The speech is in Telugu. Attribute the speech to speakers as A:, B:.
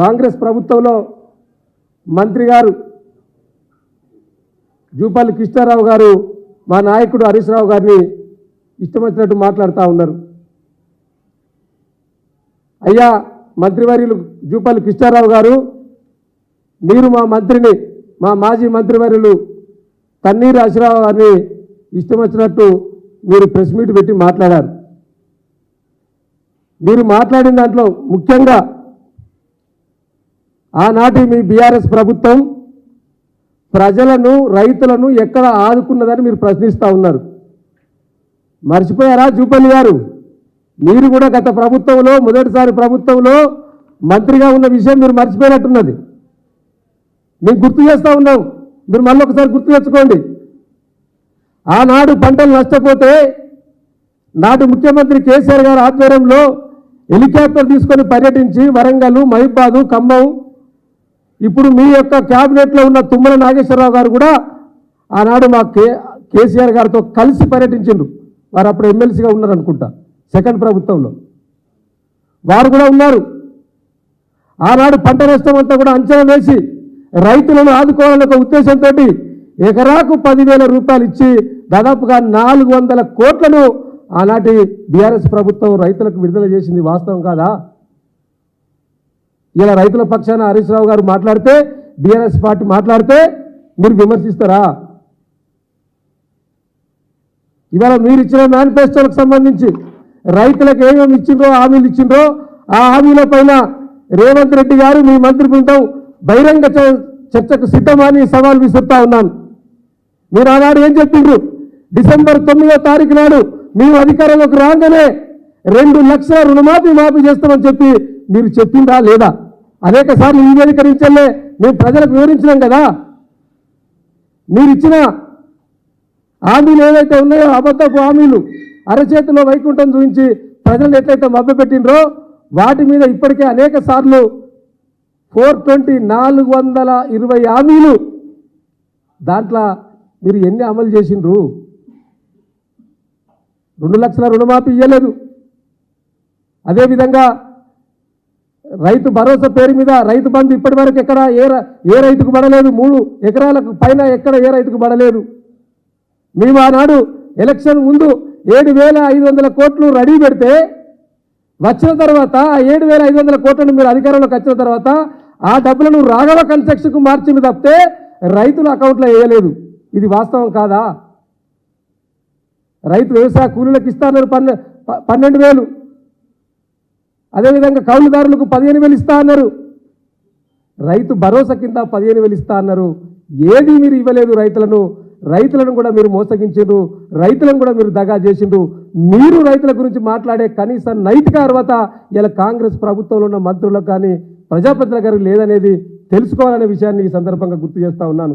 A: కాంగ్రెస్ ప్రభుత్వంలో మంత్రి గారు జూపల్లి కృష్ణారావు గారు మా నాయకుడు హరీష్ రావు గారిని ఇష్టం వచ్చినట్టు మాట్లాడుతూ ఉన్నారు. అయ్యా మంత్రివర్యులు జూపల్లి కృష్ణారావు గారు మీరు మా మంత్రిని మా మాజీ మంత్రివర్యులు తన్నీరు హరీశ్రావు గారిని ఇష్టం వచ్చినట్టు మీరు ప్రెస్ మీట్ పెట్టి మాట్లాడారు. మీరు మాట్లాడిన దాంట్లో ముఖ్యంగా ఆనాటి మీ బీఆర్ఎస్ ప్రభుత్వం ప్రజలను రైతులను ఎక్కడ ఆదుకున్నదని మీరు ప్రశ్నిస్తూ ఉన్నారు. మర్చిపోయారా జూపల్లి గారు? మీరు కూడా గత ప్రభుత్వంలో మొదటిసారి ప్రభుత్వంలో మంత్రిగా ఉన్న విషయం మీరు మర్చిపోయినట్టున్నది. మేము గుర్తు చేస్తూ ఉన్నాం. మీరు మళ్ళీ ఒకసారి గుర్తు తెచ్చుకోండి. ఆనాడు పంటలు నష్టపోతే నాటి ముఖ్యమంత్రి కేసీఆర్ గారు ఆధ్వర్యంలో హెలికాప్టర్ తీసుకొని పర్యటించి వరంగల్ మహిబాదు ఖమ్మం ఇప్పుడు మీ యొక్క క్యాబినెట్లో ఉన్న తుమ్మల నాగేశ్వరరావు గారు కూడా ఆనాడు మా కే కేసీఆర్ గారితో కలిసి పర్యటించిండు వారు అప్పుడు ఎమ్మెల్సీగా ఉన్నారు అనుకుంటా సెకండ్ ప్రభుత్వంలో. వారు కూడా ఉన్నారు. ఆనాడు పంట నష్టం అంతా కూడా అంచనా వేసి రైతులను ఆదుకోవాలనే ఒక ఉద్దేశంతో ఎకరాకు పదివేల రూపాయలు ఇచ్చి దాదాపుగా నాలుగు వందల కోట్లను ఆనాటి బీఆర్ఎస్ ప్రభుత్వం రైతులకు విడుదల చేసింది వాస్తవం కాదా? ఇలా రైతుల పక్షాన హరీష్ రావు గారు మాట్లాడితే బీఆర్ఎస్ పార్టీ మాట్లాడితే మీరు విమర్శిస్తారా? ఇవాళ మీరు ఇచ్చిన మేనిఫెస్టోలకు సంబంధించి రైతులకు ఏమేమి ఇచ్చిండ్రో హామీలు ఇచ్చిండ్రో ఆ హామీల పైన రేవంత్ రెడ్డి గారు మీ మంత్రి బృందం బహిరంగ చ- చర్చకు సిద్ధమని సవాల్ విసురుతా ఉన్నాను. మీరు ఆనాడు ఏం చెప్పిండ్రు? డిసెంబర్ తొమ్మిదో తారీఖు నాడు మీరు అధికారంలోకి రాగానే రెండు లక్షల రుణమాఫీ మాఫీ చేస్తామని చెప్పి మీరు చెప్పిందా లేదా? అనేక సార్లు ఈ వేదిక మేము ప్రజలకు వివరించినాం కదా. మీరు ఇచ్చిన హామీలు ఏవైతే ఉన్నాయో అబద్ధపు హామీలు అరచేతిలో వైకుంఠం చూపించి ప్రజలను ఎట్లయితే మభ్యపెట్టినరో వాటి మీద ఇప్పటికే అనేక సార్లు ఫోర్ ట్వంటీ నాలుగు వందల ఇరవై హామీలు దాంట్లో మీరు ఎన్ని అమలు చేసిండ్రు? రెండు లక్షల రుణమాఫీ ఇవ్వలేదు అదేవిధంగా రైతు భరోసా పేరు మీద రైతు బంధు ఇప్పటి వరకు ఎక్కడ ఏ ఏ రైతుకు పడలేదు మూడు ఎకరాలకు పైన ఎక్కడ ఏ రైతుకు పడలేదు. మేము ఆనాడు ఎలక్షన్ ముందు ఏడు వేల ఐదు వందల కోట్లు రెడీ పెడితే వచ్చిన తర్వాత ఆ ఏడు వేల ఐదు వందల కోట్లను మీరు అధికారంలోకి వచ్చిన తర్వాత ఆ డబ్బులను రాఘవ కన్స్ట్రక్షన్కు మార్చింది తప్పితే రైతుల అకౌంట్లో వేయలేదు. ఇది వాస్తవం కాదా? రైతు వ్యవసాయ కూలీలకు ఇస్తాన్నారు పన్నె పన్నెండు వేలు. అదేవిధంగా కౌలుదారులకు పదిహేను వేలు ఇస్తా అన్నారు. రైతు భరోసా కింద పదిహేను వేలు ఇస్తా అన్నారు. ఏది మీరు ఇవ్వలేదు రైతులను. రైతులను కూడా మీరు మోసగించారు రైతులను కూడా మీరు దగా చేసిండ్రు. మీరు రైతుల గురించి మాట్లాడే కనీస నైతిక అర్హత ఇలా కాంగ్రెస్ ప్రభుత్వంలో ఉన్న మంత్రులకు కానీ ప్రజాప్రతినిధులకు కానీ లేదనేది తెలుసుకోవాలనే విషయాన్ని ఈ సందర్భంగా గుర్తు చేస్తా ఉన్నాను.